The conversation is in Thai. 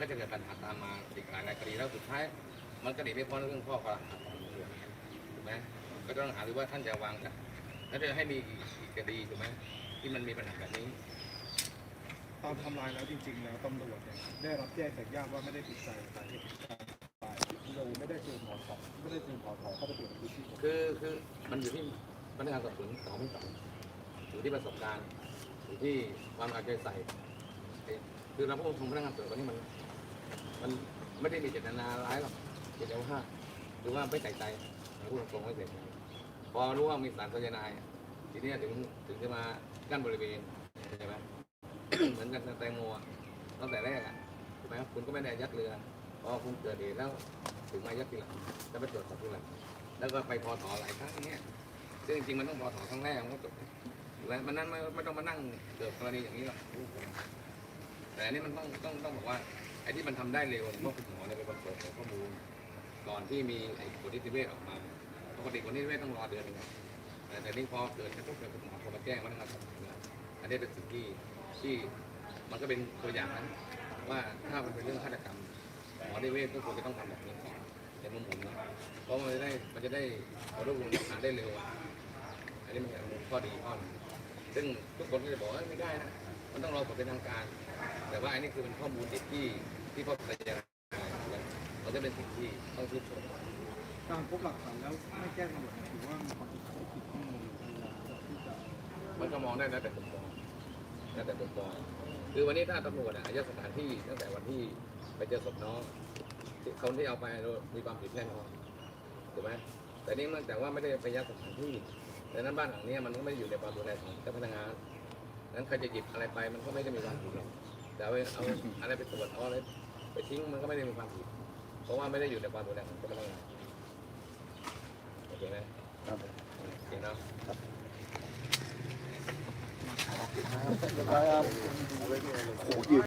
ก็จะเกิดปัญหาตามมาอีกหลายในคดีแล้วสุดท้าย มันก็หนีไม่พ้นเรื่องข้อกล่าวหาของตำรวจถูกไหมก็ต้องหาดูว่าท่านจะวางกันแล้วจะให้มีกี่กี่คดีถูกไหมที่มันมีปัญหาแบบนี้ ตอนทำลายแล้วจริง ๆ แล้วตำรวจเนี่ยได้รับแจ้งจากญาติว่าไม่ได้ติดใจสาเหตุการตายเราไม่ได้เชิญหมอสองไม่ได้เชิญหมอสองเข้าไปตรวจพื้นที่คือคือมันอยู่ที่พนักงานสอบสวนสองไม่สองอยู่ที่ประสบการณ์อยู่ที่ความเอาใจใส่ไอ้คือเราพูดตรงพนักงานสอบสวนนี่มัน มันไม่ได้มีเจตนาร้ายหรอกเจตนาว่าหรือว่าไม่ใส่ใจพูดตรงๆไม่ใส่ใจพอรู้ว่ามีสารไซยานด์อะทีนี้ถึงถึงจะมากั้นบริเวณใช่ไหมเหมือนกันแตงโมตั้งแต่แรกอ่ไหมคุณก็ไม่ได้ยัดเรือพอคุณเกิดเหตุแล้วถึงมายัดทีหลังแล้วไปตรวจสอบทีหลังแล้วก็ไปพอถอหลายครั้งอย่างเงี้ยซึ่งจริงๆมันต้องพอถอครั้งแรกมันก็จบถูกไหมมันนั้นไม่ไม่ต้องมานั่งเกิดกรณีอย่างนี้หรอกแต่อันนี้มันต้องต้องต้องบอกว่า ไอ้ที่มันทำได้เร็วเพราะคุณหมอเนี่ยไปประกอบข้อมูลก่อนที่มีไอ้ผลนิติเวชออกมาปกติผลนิติเวชต้องรอเดือนหนึงแต่แต่นี่พอเกิดกระทบกับคุณหมอโทรมาแจ้งว่านะครับอันนี้เป็นสิ่งที่ที่มันก็เป็นตัวอย่างนะว่าถ้ามันเป็นเรื่องฆาตกรรมหมอนิติเวชก็ควรจะต้องทำแบบนี้ก่อนในมุมผมนะเพราะมันจะได้มันจะได้เอรวบรวมหลักฐานได้เร็วอันนี้มันเป็นข้อดีข้อหนึงซึ่งทุกคนก็จะบอกว่าไม่ได้นะมันต้องรอผลเป็นทางการ แต่ว่าอันนี้คือเป็นข้อมูลที่ที่ที่พ่อปัญญามันจะเป็นสิ่งที่ต้องชื่นชมการพบหลักฐานแล้วไม่แจ้งตำรวจถือว่ามีความผิดข้อมูลพยานที่จะมันก็มองได้แล้วแต่มุมมองแล้วแต่มุมมองคือวันนี้ถ้าตำรวจอะอายัดสถานที่ตั้งแต่วันที่ไปเจอศพน้องคนที่เอาไปมีความผิดแน่นอนถูกไหมแต่นี่มันแต่ว่าไม่ได้ไปยัดสถานที่ดังนั้นบ้านหลังนี้มันก็ไม่ได้อยู่ในความดูแลของเจ้าพนักงานนั้นใครจะหยิบอะไรไปมันก็ไม่ได้มีความผิดหรอก แต่เอาเอาอะไรไปตรวจเอาอะไรไปทิ้งมันก็ไม่ได้มีความผิด เพราะว่าไม่ได้อยู่ในความดูแลของเจ้าพนักงานโอเคไหมครับโอเคเนาะโอ้โห